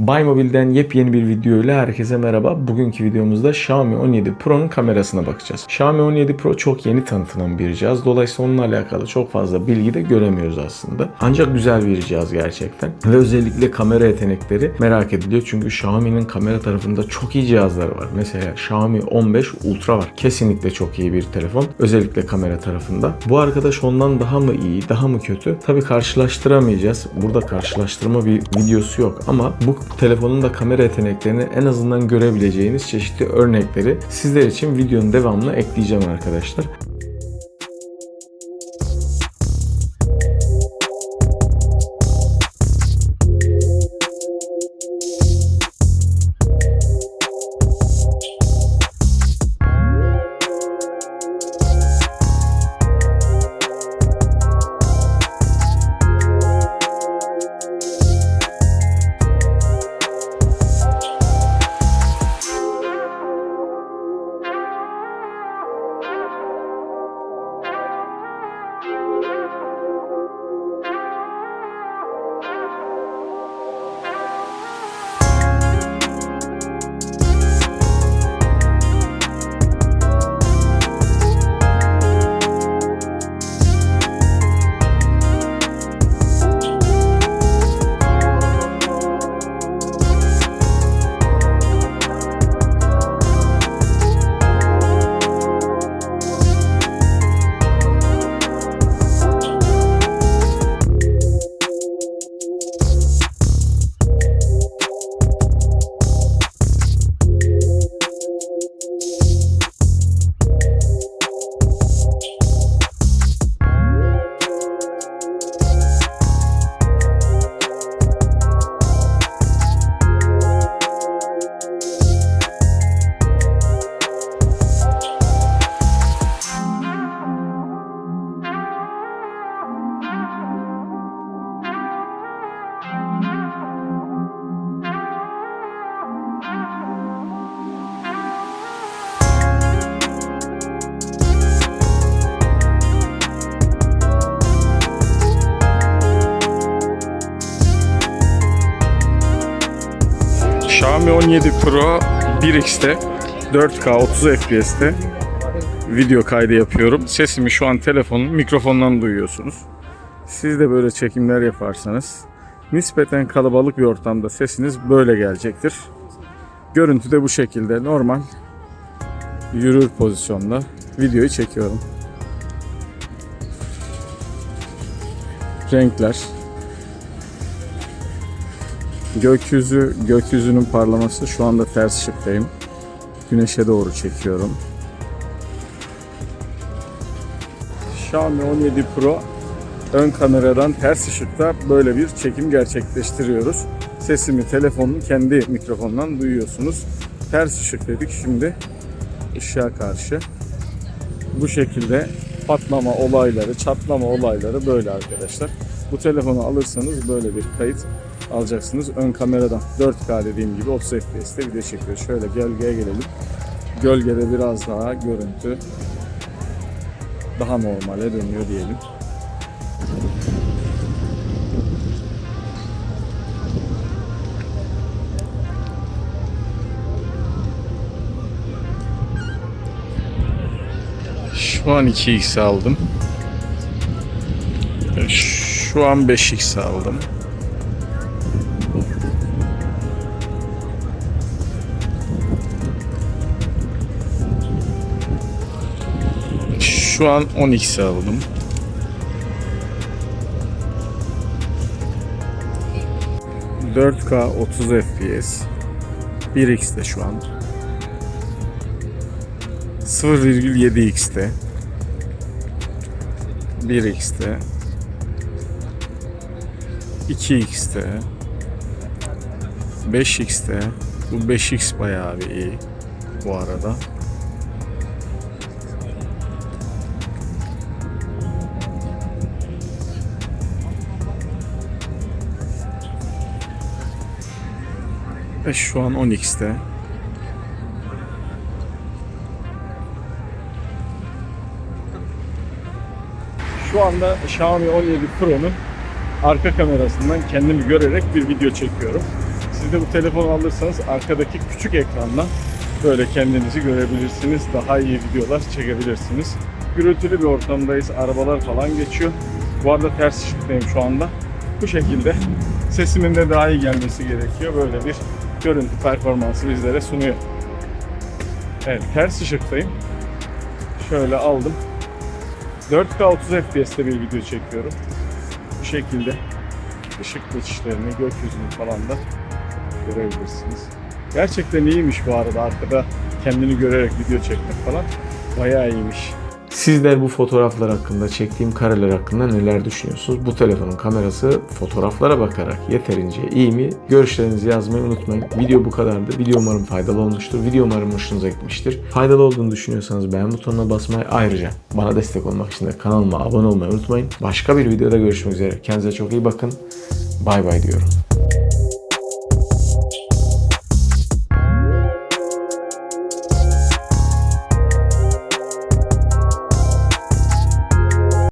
Buymobile'den yepyeni bir video ile herkese merhaba. Bugünkü videomuzda Xiaomi 17 Pro'nun kamerasına bakacağız. Xiaomi 17 Pro çok yeni tanıtılan bir cihaz. Dolayısıyla onunla alakalı çok fazla bilgi de göremiyoruz aslında. Ancak güzel bir cihaz gerçekten. Ve özellikle kamera yetenekleri merak ediliyor. Çünkü Xiaomi'nin kamera tarafında çok iyi cihazları var. Mesela Xiaomi 15 Ultra var. Kesinlikle çok iyi bir telefon. Özellikle kamera tarafında. Bu arkadaş ondan daha mı iyi, daha mı kötü? Tabii karşılaştıramayacağız. Burada karşılaştırma bir videosu yok ama bu telefonun da kamera yeteneklerini en azından görebileceğiniz çeşitli örnekleri sizler için videonun devamını ekleyeceğim arkadaşlar. Xiaomi 17 Pro 1x'te 4K 30 FPS'te video kaydı yapıyorum. Sesimi şu an telefonun mikrofondan duyuyorsunuz. Siz de böyle çekimler yaparsanız nispeten kalabalık bir ortamda sesiniz böyle gelecektir. Görüntü de bu şekilde normal yürür pozisyonda videoyu çekiyorum. Renkler, Gökyüzü, gökyüzünün parlaması şu anda ters ışıktayım. Güneşe doğru çekiyorum. Xiaomi 17 Pro ön kameradan ters ışıkta böyle bir çekim gerçekleştiriyoruz. Sesimi telefonun kendi mikrofonundan duyuyorsunuz. Ters ışık dedik şimdi ışığa karşı. Bu şekilde patlama olayları, çatlama olayları böyle arkadaşlar. Bu telefonu alırsanız böyle bir kayıt alacaksınız. Ön kameradan 4K dediğim gibi 30 FPS'te video çekiyor. Şöyle gölgeye gelelim. Gölgede biraz daha görüntü daha normale dönüyor diyelim. Şu an 2x aldım. Şu an 5x aldım. Şu an 10x aldım. ...4K 30 FPS... ...1x'te şu an... ...0,7x'te... ...1x'te... ...2x'te... ...5x'te... ...bu 5x bayağı bir iyi... ...bu arada... Ve şu an 10x'te. Şu anda Xiaomi 17 Pro'nun arka kamerasından kendimi görerek bir video çekiyorum. Siz de bu telefonu alırsanız arkadaki küçük ekrandan böyle kendinizi görebilirsiniz. Daha iyi videolar çekebilirsiniz. Gürültülü bir ortamdayız. Arabalar falan geçiyor. Bu arada ters ışıktayım şu anda. Bu şekilde sesimin de daha iyi gelmesi gerekiyor. Böyle bir görüntü performansı bizlere sunuyor. Evet ters ışıktayım. Şöyle aldım. 4K 30 FPS'te bir video çekiyorum. Bu şekilde ışık geçişlerini, gökyüzünü falan da görebilirsiniz. Gerçekten iyiymiş bu arada arkada kendini görerek video çekmek falan. Bayağı iyiymiş. Sizler bu fotoğraflar hakkında, çektiğim kareler hakkında neler düşünüyorsunuz? Bu telefonun kamerası fotoğraflara bakarak yeterince iyi mi? Görüşlerinizi yazmayı unutmayın. Video bu kadardı. Video umarım faydalı olmuştur. Video umarım hoşunuza gitmiştir. Faydalı olduğunu düşünüyorsanız beğen butonuna basmayı ayrıca bana destek olmak için de kanalıma abone olmayı unutmayın. Başka bir videoda görüşmek üzere. Kendinize çok iyi bakın. Bay bay diyorum.